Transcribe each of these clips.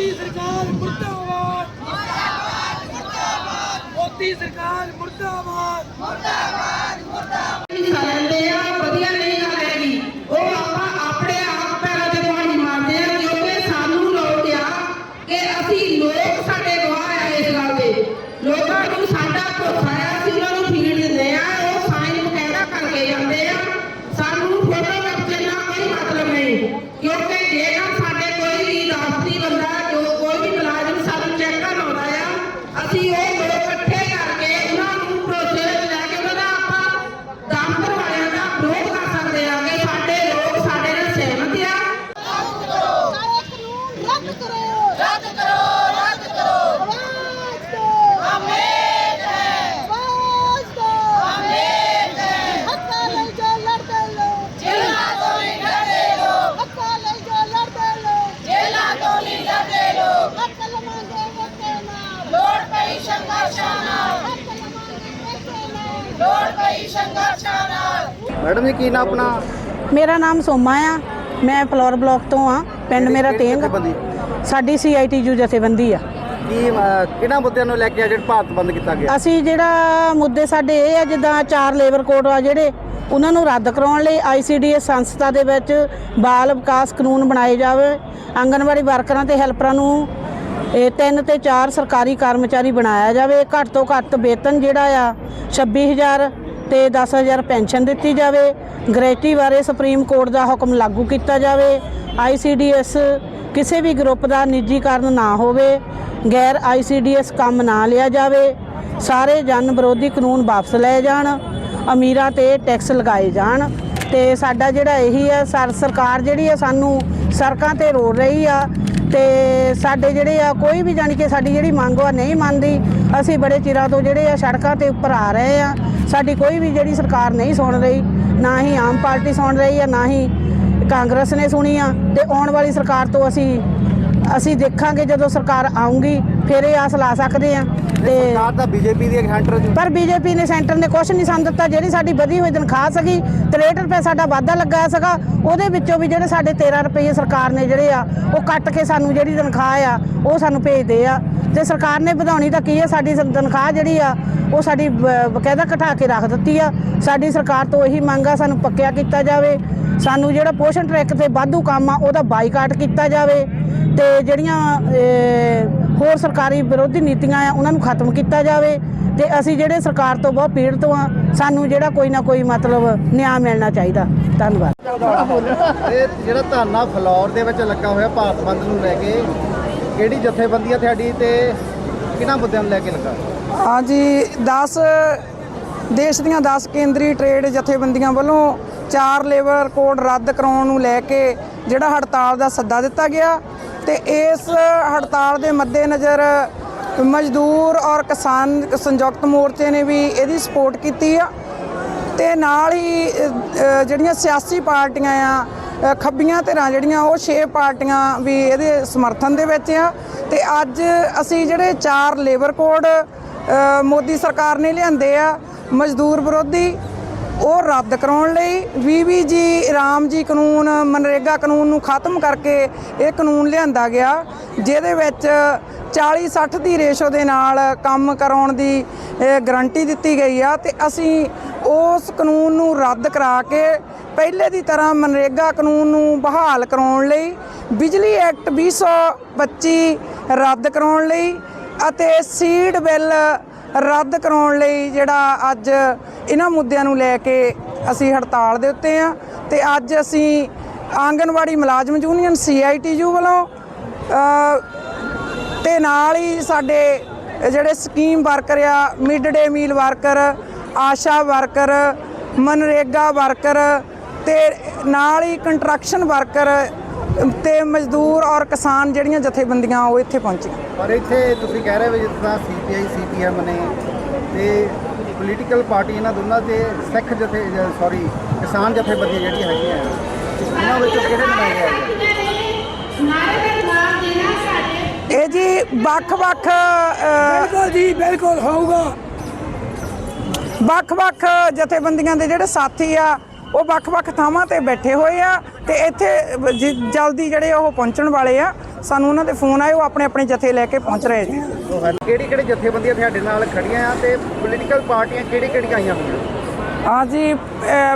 ਮੋਦੀ ਸਰਕਾਰ ਮੁਰਦਾਬਾਦ। ਮੁਰਦਾਬਾਦ ਮੁਰਦਾਬਾਦ ਮੋਦੀ ਸਰਕਾਰ ਮੁਰਦਾਬਾਦ। ਹਿੱਸਾ ਮੈਡਮ ਜੀ ਕੀ ਨਾ ਆਪਣਾ? ਮੇਰਾ ਨਾਮ ਸੋਮਾ ਆ। ਮੈਂ ਫਲੋਰ ਬਲਾਕ ਤੋਂ ਆ। ਪਿੰਡ ਮੇਰਾ ਕਿਹੜੀ ਤੇਂਗ? ਸਾਡੀ ਸੀਆਈਟੀਯੂ ਜਥੇਬੰਦੀ ਆ। ਕੀ ਕਿਹਨਾਂ ਮੁੱਦਿਆਂ ਨੂੰ ਲੈ ਕੇ ਆ ਜਿਹੜਾ ਭਾਰਤ ਬੰਦ ਕੀਤਾ ਗਿਆ? ਅਸੀਂ ਜਿਹੜਾ ਮੁੱਦੇ ਸਾਡੇ ਇਹ ਆ ਜਿੱਦਾਂ ਚਾਰ ਲੇਬਰ ਕੋਡ ਆ ਜਿਹੜੇ ਉਹਨਾਂ ਨੂੰ ਰੱਦ ਕਰਾਉਣ ਲਈ ਆਈਸੀਡੀਐਸ ਸੰਸਥਾ ਦੇ ਵਿੱਚ ਬਾਲ ਵਿਕਾਸ ਕਾਨੂੰਨ ਬਣਾਏ ਜਾਵੇ। ਆਂਗਨਵਾੜੀ ਵਰਕਰਾਂ ਤੇ ਹੈਲਪਰਾਂ ਨੂੰ ਇਹ ਤਿੰਨ ਤੇ ਚਾਰ ਸਰਕਾਰੀ ਕਰਮਚਾਰੀ ਬਣਾਇਆ ਜਾਵੇ। ਘੱਟ ਤੋਂ ਘੱਟ ਵੇਤਨ ਜਿਹੜਾ ਆ 26000 ਤੇ 10000 ਪੈਨਸ਼ਨ ਦਿੱਤੀ ਜਾਵੇ। ਗ੍ਰੈਚੁਟੀ ਬਾਰੇ ਸੁਪਰੀਮ ਕੋਰਟ ਦਾ ਹੁਕਮ ਲਾਗੂ ਕੀਤਾ ਜਾਵੇ। ਆਈਸੀਡੀਐਸ ਕਿਸੇ ਵੀ ਗਰੁੱਪ ਦਾ ਨਿੱਜੀਕਰਨ ਨਾ ਹੋਵੇ। ਗੈਰ ਆਈਸੀਡੀਐਸ ਕੰਮ ਨਾ ਲਿਆ ਜਾਵੇ। ਸਾਰੇ ਜਨ ਵਿਰੋਧੀ ਕਾਨੂੰਨ ਵਾਪਸ ਲਏ ਜਾਣ। ਅਮੀਰਾਂ ਤੇ ਟੈਕਸ ਲਗਾਏ ਜਾਣ। ਤੇ ਸਾਡਾ ਜਿਹੜਾ ਇਹੀ ਹੈ ਸਰ, ਸਰਕਾਰ ਜਿਹੜੀ ਹੈ ਸਾਨੂੰ ਸੜਕਾਂ ਤੇ ਰੋੜ ਰਹੀ ਆ। ਤੇ ਸਾਡੇ ਜਿਹੜੇ ਆ, ਕੋਈ ਵੀ ਜਾਣੀ ਕਿ ਸਾਡੀ ਜਿਹੜੀ ਮੰਗ ਆ ਨਹੀਂ ਮੰਨਦੀ। ਅਸੀਂ ਬੜੇ ਚਿਰਾਂ ਤੋਂ ਜਿਹੜੇ ਆ ਸੜਕਾਂ ਤੇ ਉੱਪਰ ਆ ਰਹੇ ਆ। ਸਾਡੀ ਕੋਈ ਵੀ ਜਿਹੜੀ ਸਰਕਾਰ ਨਹੀਂ ਸੁਣ ਰਹੀ ਨਾ ਹੀ ਆਮ ਪਾਰਟੀ ਸੁਣ ਰਹੀ ਆ ਨਾ ਹੀ ਕਾਂਗਰਸ ਨੇ ਸੁਣੀ ਆ ਤੇ ਆਉਣ ਵਾਲੀ ਸਰਕਾਰ ਤੋਂ ਅਸੀਂ ਅਸੀਂ ਦੇਖਾਂਗੇ ਜਦੋਂ ਸਰਕਾਰ ਆਉਂਗੀ ਫਿਰ ਇਹ ਆਸ ਲਾ ਸਕਦੇ ਆ ਤੇ ਸਰਕਾਰ ਤਾਂ ਬੀਜੇਪੀ ਦੀ ਸੈਂਟਰ ਪਰ ਬੀਜੇਪੀ ਨੇ ਸੈਂਟਰ ਨੇ ਕੁਝ ਨਹੀਂ ਸਾਨੂੰ ਦਿੱਤਾ ਜਿਹੜੀ ਸਾਡੀ ਵਧੀ ਹੋਈ ਤਨਖਾਹ ਸੀਗੀ 63 ਰੁਪਏ ਸਾਡਾ ਵਾਧਾ ਲੱਗਾ ਸੀਗਾ ਉਹਦੇ ਵਿੱਚੋਂ ਵੀ ਜਿਹੜੇ ਸਾਡੇ 13 ਰੁਪਏ ਸਰਕਾਰ ਨੇ ਜਿਹੜੇ ਆ ਉਹ ਕੱਟ ਕੇ ਸਾਨੂੰ ਜਿਹੜੀ ਤਨਖਾਹ ਆ ਉਹ ਸਾਨੂੰ ਭੇਜਦੇ ਆ। ਤੇ ਸਰਕਾਰ ਨੇ ਵਧਾਉਣੀ ਤਾਂ ਕੀ ਹੈ ਸਾਡੀ ਤਨਖਾਹ ਜਿਹੜੀ ਆ, ਉਹ ਸਾਡੀ ਬਕਾਇਦਾ ਘਟਾ ਕੇ ਰੱਖ ਦਿੱਤੀ ਆ। ਸਾਡੀ ਸਰਕਾਰ ਤੋਂ ਇਹੀ ਮੰਗ ਆ, ਸਾਨੂੰ ਪੱਕਿਆ ਕੀਤਾ ਜਾਵੇ। ਸਾਨੂੰ ਜਿਹੜਾ ਪੋਸ਼ਣ ਟਰੈਕ ਤੇ ਵਾਧੂ ਕੰਮ ਆ, ਉਹਦਾ ਬਾਈਕਾਟ ਕੀਤਾ ਜਾਵੇ ਤੇ ਜਿਹੜੀਆਂ ਹੋਰ ਸਰਕਾਰੀ ਵਿਰੋਧੀ ਨੀਤੀਆਂ ਆ, ਉਹਨਾਂ ਨੂੰ ਖਤਮ ਕੀਤਾ ਜਾਵੇ ਤੇ ਅਸੀਂ ਜਿਹੜੇ ਸਰਕਾਰ ਤੋਂ ਬਹੁਤ ਪੀੜਤ ਆ, ਸਾਨੂੰ ਜਿਹੜਾ ਕੋਈ ਨਾ ਕੋਈ ਮਤਲਬ ਨਿਆਂ ਮਿਲਣਾ ਚਾਹੀਦਾ। ਧੰਨਵਾਦ। ਇਹ ਜਿਹੜਾ ਧਰਨਾ ਫਲੋਰ ਦੇ ਵਿੱਚ ਲੱਗਾ ਹੋਇਆ, ਭਾਰਤ ਬੰਦ ਨੂੰ ਲੈ ਕੇ ਕਿਹੜੀ ਜਥੇਬੰਦੀ ਆ ਤੁਹਾਡੀ ਤੇ ਕਿਹਨਾਂ ਮੁੱਦਿਆਂ ਨੂੰ ਲੈ ਕੇ ਲੱਗਾ? ਹਾਂਜੀ 10 ਦੇਸ਼ ਦੀਆਂ 10 ਕੇਂਦਰੀ ਟ੍ਰੇਡ ਜਥੇਬੰਦੀਆਂ ਵੱਲੋਂ ਚਾਰ ਲੇਬਰ ਕੋਡ ਰੱਦ ਕਰਾਉਣ ਨੂੰ ਲੈ ਕੇ ਜਿਹੜਾ ਹੜਤਾਲ ਦਾ ਸੱਦਾ ਦਿੱਤਾ ਗਿਆ ਤੇ ਇਸ ਹੜਤਾਲ ਦੇ ਮੱਦੇਨਜ਼ਰ ਮਜ਼ਦੂਰ ਔਰ ਕਿਸਾਨ ਸੰਯੁਕਤ ਮੋਰਚੇ ਨੇ ਵੀ ਇਹਦੀ ਸਪੋਰਟ ਕੀਤੀ ਆ ਤੇ ਨਾਲ ਹੀ ਜਿਹੜੀਆਂ ਸਿਆਸੀ ਪਾਰਟੀਆਂ ਆ ਖੱਬੀਆਂ ਧਿਰਾਂ ਜਿਹੜੀਆਂ ਉਹ ਛੇ ਪਾਰਟੀਆਂ ਵੀ ਇਹਦੇ ਸਮਰਥਨ ਦੇ ਵਿੱਚ ਆ। ਤੇ ਅੱਜ ਅਸੀਂ ਜਿਹੜੇ ਚਾਰ ਲੇਬਰ ਕੋਡ ਮੋਦੀ ਸਰਕਾਰ ਨੇ ਲਿਆਂਦੇ ਆ, ਮਜ਼ਦੂਰ ਵਿਰੋਧੀ, ਉਹ ਰੱਦ ਕਰਾਉਣ ਲਈ ਵੀਵੀ ਜੀ, ਰਾਮ ਜੀ ਕਾਨੂੰਨ, ਮਨਰੇਗਾ ਕਾਨੂੰਨ ਨੂੰ ਖਤਮ ਕਰਕੇ ਇਹ ਕਾਨੂੰਨ ਲਿਆਂਦਾ ਗਿਆ, ਜਿਹਦੇ ਵਿੱਚ 40 60 ਦੀ ਰੇਸ਼ੋ ਦੇ ਨਾਲ ਕੰਮ ਕਰਾਉਣ ਦੀ ਇਹ ਗਾਰੰਟੀ ਦਿੱਤੀ ਗਈ ਆ। ਤੇ ਅਸੀਂ ਉਸ ਕਾਨੂੰਨ ਨੂੰ ਰੱਦ ਕਰਾ ਕੇ ਪਹਿਲੇ ਦੀ ਤਰ੍ਹਾਂ ਮਨਰੇਗਾ ਕਾਨੂੰਨ ਨੂੰ ਬਹਾਲ ਕਰਾਉਣ ਲਈ ਬਿਜਲੀ ਐਕਟ 2025 ਰੱਦ ਕਰਾਉਣ ਲਈ ਅਤੇ ਸੀਡ ਬਿੱਲ ਰੱਦ ਕਰਾਉਣ ਲਈ ਜਿਹੜਾ ਅੱਜ ਇਹਨਾਂ ਮੁੱਦਿਆਂ ਨੂੰ ਲੈ ਕੇ ਅਸੀਂ ਹੜਤਾਲ ਦੇ ਉੱਤੇ ਆ ਤੇ ਅੱਜ ਅਸੀਂ ਆਂਗਨਵਾੜੀ ਮੁਲਾਜ਼ਮ ਯੂਨੀਅਨ ਸੀਆਈਟੀਯੂ ਵੱਲੋਂ ਅ, ਤੇ ਨਾਲ ਹੀ ਸਾਡੇ ਜਿਹੜੇ ਸਕੀਮ ਵਰਕਰ ਆ mid day meal worker ASHA worker MNREGA worker ਤੇ ਨਾਲ ਹੀ ਕੰਸਟਰਕਸ਼ਨ ਵਰਕਰ ਤੇ ਮਜ਼ਦੂਰ ਔਰ ਕਿਸਾਨ ਜਿਹੜੀਆਂ ਜਥੇਬੰਦੀਆਂ ਉਹ ਇੱਥੇ ਪਹੁੰਚੀਆਂ। ਪਰ ਇੱਥੇ ਤੁਸੀਂ ਕਹਿ ਰਹੇ ਹੋ ਜਿੱਦਾਂ ਸੀਪੀਆਈ ਸੀਪੀਐਮ ਨੇ ਤੇ ਪੋਲੀਟੀਕਲ ਪਾਰਟੀ ਇਹਨਾਂ ਦੋਨਾਂ ਤੇ ਸਿੱਖ ਜਥੇ ਸੌਰੀ ਕਿਸਾਨ ਜਥੇਬੰਦੀਆਂ ਜਿਹੜੀਆਂ ਹੈਗੀਆਂ ਇਹਨਾਂ ਵਿੱਚੋਂ ਕਿਹੜੇ ਨੁਮਾਇੰਦੇ ਹੈਗੇ ਇਹ ਜੀ ਵੱਖ-ਵੱਖ ਬਿਲਕੁਲ ਜੀ ਬਿਲਕੁਲ ਹੋਊਗਾ। ਵੱਖ-ਵੱਖ ਜਥੇਬੰਦੀਆਂ ਦੇ ਜਿਹੜੇ ਸਾਥੀ ਆ ਉਹ ਵੱਖ-ਵੱਖ ਥਾਵਾਂ ਤੇ ਬੈਠੇ ਹੋਏ ਆ ਤੇ ਇੱਥੇ ਜਲਦੀ ਜਿਹੜੇ ਉਹ ਪਹੁੰਚਣ ਵਾਲੇ ਆ ਸਾਨੂੰ ਉਹਨਾਂ ਦੇ ਫੋਨ ਆਏ ਉਹ ਆਪਣੇ ਆਪਣੇ ਜਥੇ ਲੈ ਕੇ ਪਹੁੰਚ ਰਹੇ ਜੀ ਕਿਹੜੀ ਕਿਹੜੀ ਜਥੇਬੰਦੀਆਂ ਤੁਹਾਡੇ ਨਾਲ ਖੜੀਆਂ ਆ ਤੇ ਪੋਲੀਟੀਕਲ ਪਾਰਟੀਆਂ ਕਿਹੜੀ ਕਿਹੜੀਆਂ ਆਈਆਂ ਹੋਈਆਂ? ਹਾਂ ਜੀ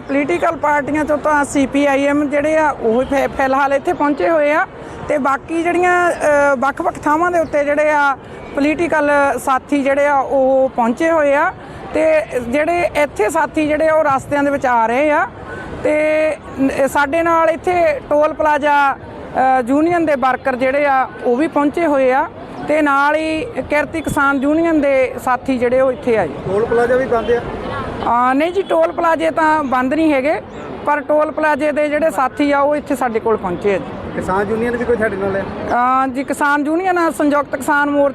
ਪੋਲੀਟੀਕਲ ਪਾਰਟੀਆਂ ਚੋਂ ਤਾਂ ਸੀਪੀਆਈਐਮ ਜਿਹੜੇ ਆ ਉਹ ਫਿਲਹਾਲ ਇੱਥੇ ਪਹੁੰਚੇ ਹੋਏ ਆ ਤੇ ਬਾਕੀ ਜਿਹੜੀਆਂ ਵੱਖ-ਵੱਖ ਥਾਵਾਂ ਦੇ ਉੱਤੇ ਜਿਹੜੇ ਆ ਪੋਲੀਟੀਕਲ ਸਾਥੀ ਜਿਹੜੇ ਆ ਉਹ ਪਹੁੰਚੇ ਹੋਏ ਆ ਤੇ ਜਿਹੜੇ ਇੱਥੇ ਸਾਥੀ ਜਿਹੜੇ ਆ ਉਹ ਰਸਤਿਆਂ ਦੇ ਵਿੱਚ ਆ ਰਹੇ ਆ ਤੇ ਸਾਡੇ ਨਾਲ ਇੱਥੇ ਟੋਲ ਪਲਾਜ਼ਾ ਯੂਨੀਅਨ ਦੇ ਵਰਕਰ ਜਿਹੜੇ ਆ ਉਹ ਵੀ ਪਹੁੰਚੇ ਹੋਏ ਆ ਤੇ ਨਾਲ ਹੀ ਕਿਰਤੀ ਕਿਸਾਨ ਯੂਨੀਅਨ ਦੇ ਸਾਥੀ ਜਿਹੜੇ ਉਹ ਇੱਥੇ ਆ ਜੀ। ਟੋਲ ਪਲਾਜ਼ਾ ਵੀ ਬੰਦ ਆ? ਆ ਨਹੀਂ ਜੀ ਟੋਲ ਪਲਾਜ਼ੇ ਤਾਂ ਬੰਦ ਨਹੀਂ ਹੈਗੇ ਪਰ ਟੋਲ ਪਲਾਜ਼ੇ ਦੇ ਜਿਹੜੇ ਸਾਥੀ ਆ ਉਹ ਇੱਥੇ ਸਾਡੇ ਕੋਲ ਪਹੁੰਚੇ ਆ ਜੀ। ਕਿਸਾਨ ਯੂਨੀਅਨ ਵੀ ਕੋਈ ਤੁਹਾਡੇ ਨਾਲ ਹੈ? ਅ, ਜੀ ਕਿਸਾਨ ਯੂਨੀਅਨ ਸੰਯੁਕਤ ਕਿਸਾਨ ਮੋਰਚਾ